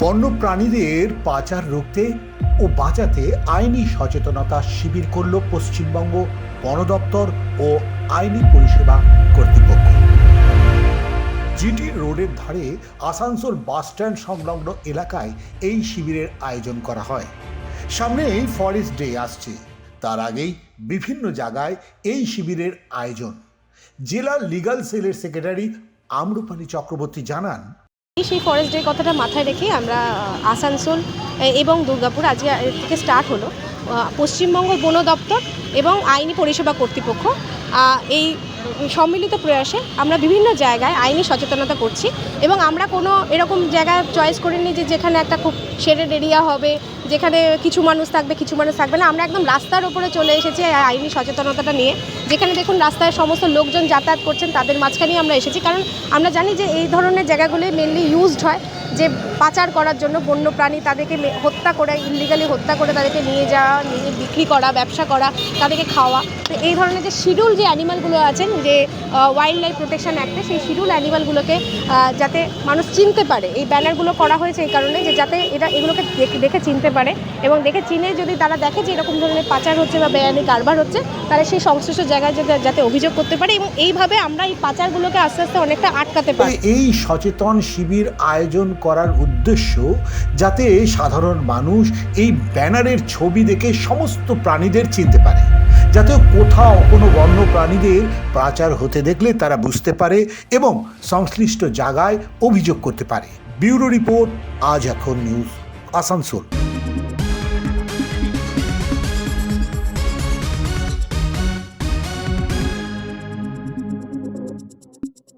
বন্য প্রাণীদের পাচার রুখতে ও বাঁচাতে আইনি সচেতনতা শিবির করল পশ্চিমবঙ্গ বন দপ্তর ও আইনি পরিষেবা কর্তৃপক্ষ। জিটি রোডের ধারে আসানসোল বাসস্ট্যান্ড সংলগ্ন এলাকায় এই শিবিরের আয়োজন করা হয়। সামনেই ফরেস্ট ডে আসছে। তার আগেই বিভিন্ন জায়গায় এই শিবিরের আয়োজন। জেলা লিগাল সেলের সেক্রেটারি আম্রপালি চক্রবর্তী জানান সেই ফরেস্ট ডে কথাটা মাথায় রেখে আমরা আসানসোল এবং দুর্গাপুর আজকে থেকে স্টার্ট হলো। পশ্চিমবঙ্গ বন দপ্তর এবং আইনি পরিষেবা কর্তৃপক্ষ এই সম্মিলিত প্রয়াসে আমরা বিভিন্ন জায়গায় আইনি সচেতনতা করছি এবং আমরা কোনো এরকম জায়গা চয়েস করিনি যে যেখানে একটা খুব শেডেড এরিয়া হবে যেখানে কিছু মানুষ থাকবে, কিছু মানুষ থাকবে না। আমরা একদম রাস্তার ওপরে চলে এসেছি আইনি সচেতনতাটা নিয়ে। যেখানে দেখুন রাস্তায় সমস্ত লোকজন যাতায়াত করছেন, তাদের মাঝখানেই আমরা এসেছি। কারণ আমরা জানি যে এই ধরনের জায়গাগুলি মেনলি ইউজড হয় যে পাচার করার জন্য বন্য প্রাণী তাদেরকে হত্যা করে ইলিগালি হত্যা করে তাদেরকে নিয়ে যাওয়া, নিয়ে বিক্রি করা, ব্যবসা করা, তাদেরকে খাওয়া। তো এই ধরনের যে শিডিউল যে অ্যানিমালগুলো আছেন, যে ওয়াইল্ড লাইফ প্রোটেকশন অ্যাক্টে সেই শিডিউল অ্যানিমালগুলোকে যাতে মানুষ চিনতে পারে। এই ব্যানারগুলো করা হয়েছে এই কারণে যে যাতে এটা এগুলোকে দেখে চিনতে পারে এবং দেখে চিনে যদি তারা দেখে যে এরকম ধরনের পাচার হচ্ছে বা বেআইনি কারবার হচ্ছে, তাহলে সেই সংশ্লিষ্ট জায়গায় যাতে অভিযোগ করতে পারে এবং এইভাবে আমরা এই পাচারগুলোকে আস্তে আস্তে অনেকটা আটকাতে পারি। এই সচেতন শিবির আয়োজন করার উদ্দেশ্য যাতে সাধারণ মানুষ এই ব্যানারের ছবি দেখে সমস্ত প্রাণীদের চিনতে পারে। যাতে কোথাও কোনো বন্য প্রাণীদের পাচার হতে দেখলে তারা বুঝতে পারে এবং সংশ্লিষ্ট জায়গায় অভিযোগ করতে পারে। ব্যুরো রিপোর্ট, আজ এখন নিউজ, আসানসোল।